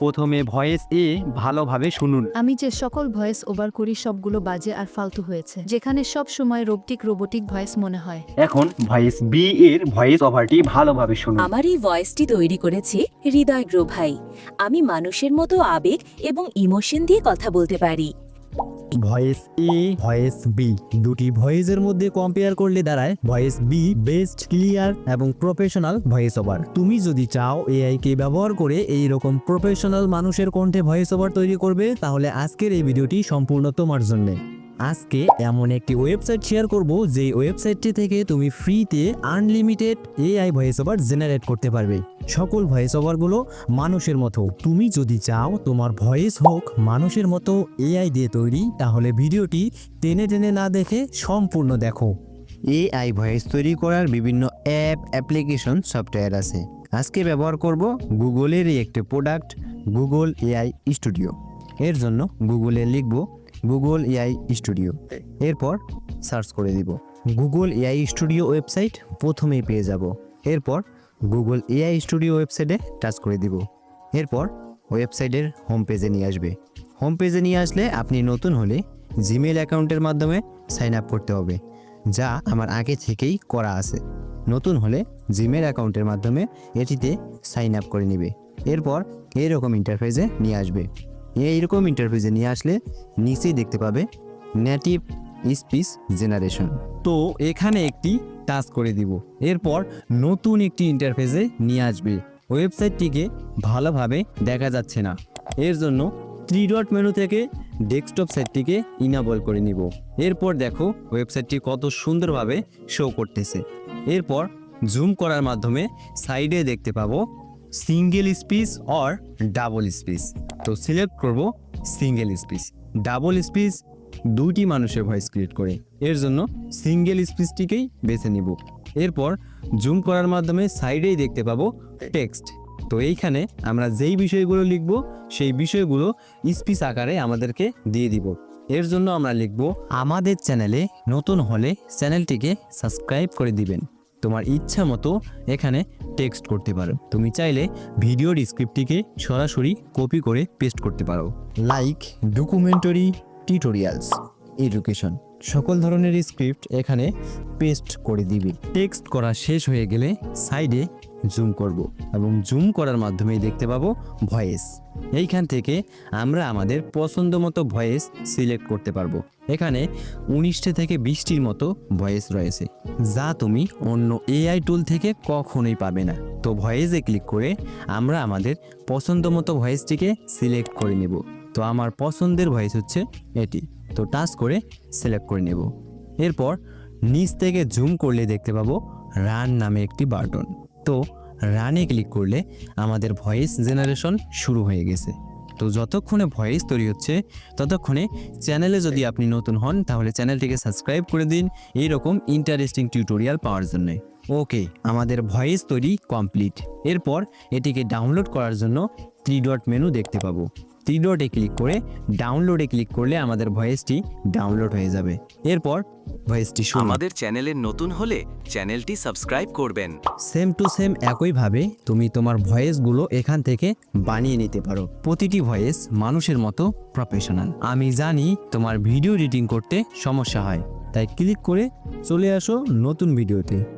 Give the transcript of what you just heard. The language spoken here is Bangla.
প্রথমে ভয়েস এ ভালোভাবে শুনুন। আমি যে সকল ভয়েস ওভার করি সবগুলো বাজে আর ফালতু হয়েছে যেখানে সব সময় রোবটিক রোবোটিক ভয়েস মনে হয়। এখন ভয়েস বি এর ভয়েস ওভারটি ভালোভাবে শুনুন। আমার এই ভয়েসটি তৈরি করেছে হৃদয় গ্রো ভাই আমি মানুষের মতো আবেগ এবং ইমোশন দিয়ে কথা বলতে পারি। Voice A, voice B. দুটি ভয়েসের মধ্যে কম্পেয়ার করলে দাঁড়ায় ভয়েস বি বেস্ট ক্লিয়ার এবং প্রফেশনাল ভয়েস ওভার তুমি যদি চাও এআই কে ব্যবহার করে এই রকম প্রফেশনাল মানুষের কণ্ঠে ভয়েস ওভার তৈরি করবে, তাহলে আজকের এই ভিডিওটি সম্পূর্ণ তোমার জন্য। আজকে এমন একটি ওয়েবসাইট শেয়ার করব যে ওয়েবসাইটটি থেকে তুমি ফ্রিতে unlimited AI voice over generate করতে পারবে। সকল ভয়েস ওভারগুলো মানুষের মতো। তুমি যদি চাও তোমার ভয়েস হোক মানুষের মতো এআই দিয়ে তৈরি, তাহলে ভিডিওটি টেনে টেনে না দেখে সম্পূর্ণ দেখো। এআই ভয়েস তৈরি করার বিভিন্ন অ্যাপ, অ্যাপ্লিকেশন, সফটওয়্যার আছে। আজকে ব্যবহার করব গুগলেরই একটি প্রোডাক্ট, গুগল এআই স্টুডিও। এর জন্য গুগলে লিখব গুগল এআই স্টুডিও। এরপর সার্চ করে দিব। গুগল এআই স্টুডিও ওয়েবসাইট প্রথমেই পেয়ে যাব। এরপর গুগল এআই স্টুডিও ওয়েবসাইটে টাচ করে দিব। এরপর ওয়েবসাইটের হোম পেজে নিয়ে আসবে। হোম পেজে নিয়ে আসলে আপনি নতুন হলে জিমেল অ্যাকাউন্টের মাধ্যমে সাইন আপ করতে হবে, যা আমার আগে থেকেই করা আছে। নতুন হলে জিমেল অ্যাকাউন্টের মাধ্যমে এটিতে সাইন আপ করে নেবে। এরপর এরকম ইন্টারফেসে নিয়ে আসবে। এইরকম ইন্টারফেসে নিয়ে আসলে নিচেই দেখতে পাবে নেটিভ স্পিচ জেনারেশন তো এখানে একটি টাচ করে দিব। এরপর নতুন একটি ইন্টারফেসে নিয়ে আসবে। ওয়েবসাইটটিকে ভালোভাবে দেখা যাচ্ছে না। এর জন্য থ্রি ডট মেনু থেকে ডেস্কটপ সাইটটিকে ইনাবল করে নিব। এরপর দেখো ওয়েবসাইটটি কত সুন্দরভাবে শো করতেছে। এরপর জুম করার মাধ্যমে সাইডে দেখতে পাবো single speech or double speech তো সিলেক্ট করব সিঙ্গেল স্পিচ ডাবল স্পিচ দুটি মানুষের ভয়েস ক্রিয়েট করে। এর জন্য সিঙ্গেল স্পিচটিকেই বেছে নিব। এরপর জুম করার মাধ্যমে সাইডেই দেখতে পাবো টেক্সট। তো এইখানে আমরা যেই বিষয়গুলো লিখব, সেই বিষয়গুলো স্পিচ আকারে আমাদেরকে দিয়ে দিব। এর জন্য আমরা লিখব, আমাদের চ্যানেলে নতুন হলে চ্যানেলটিকে সাবস্ক্রাইব করে দিবেন। তোমার ইচ্ছা মতো এখানে টেক্সট করতে পারো। তুমি চাইলে ভিডিওর স্ক্রিপ্টটিকে সরাসরি কপি করে পেস্ট করতে পারো। লাইক, ডকুমেন্টারি, টিউটোরিয়ালস, এডুকেশন, সকল ধরনের স্ক্রিপ্ট এখানে পেস্ট করে দিবি। টেক্সট করা শেষ হয়ে গেলে সাইডে জুম করব এবং জুম করার মাধ্যমেই দেখতে পাবো ভয়েস এইখান থেকে আমরা আমাদের পছন্দ মতো ভয়েস সিলেক্ট করতে পারব। এখানে উনিশটা থেকে বিশটির মতো ভয়েস রয়েছে। যা তুমি অন্য এআই টুল থেকে কখনোই পাবে না। তো ভয়েসে ক্লিক করে আমরা আমাদের পছন্দ মতো ভয়েসটিকে সিলেক্ট করে নেব। তো আমার পছন্দের ভয়েস হচ্ছে এটি। তো টাচ করে সিলেক্ট করে নেব। এরপর নিচ থেকে জুম করলে দেখতে পাবো রান নামে একটি বাটন তো রানে ক্লিক করলে আমাদের ভয়েস জেনারেশন শুরু হয়ে গেছে। তো যতক্ষণে ভয়েস তৈরি হচ্ছে, ততক্ষণে চ্যানেলে যদি আপনি নতুন হন, তাহলে চ্যানেলটিকে সাবস্ক্রাইব করে দিন। এইরকম ইন্টারেস্টিং টিউটোরিয়াল পাওয়ার জন্য। ওকে আমাদের ভয়েস তৈরি কমপ্লিট। এরপর এটিকে ডাউনলোড করার জন্য থ্রি ডট মেনু দেখতে পাবো। থ্রি ডটে ক্লিক করে ডাউনলোডে ক্লিক করলে আমাদের ভয়েসটি ডাউনলোড হয়ে যাবে। এরপর ভয়েসটি আমাদের চ্যানেলের নতুন হলে চ্যানেলটি সাবস্ক্রাইব করবেন। সেম টু সেম একইভাবে তুমি তোমার ভয়েসগুলো এখান থেকে বানিয়ে নিতে পারো। প্রতিটি ভয়েস মানুষের মতো প্রফেশনাল আমি জানি তোমার ভিডিও এডিটিং করতে সমস্যা হয় তাই ক্লিক করে চলে আসো নতুন ভিডিওতে।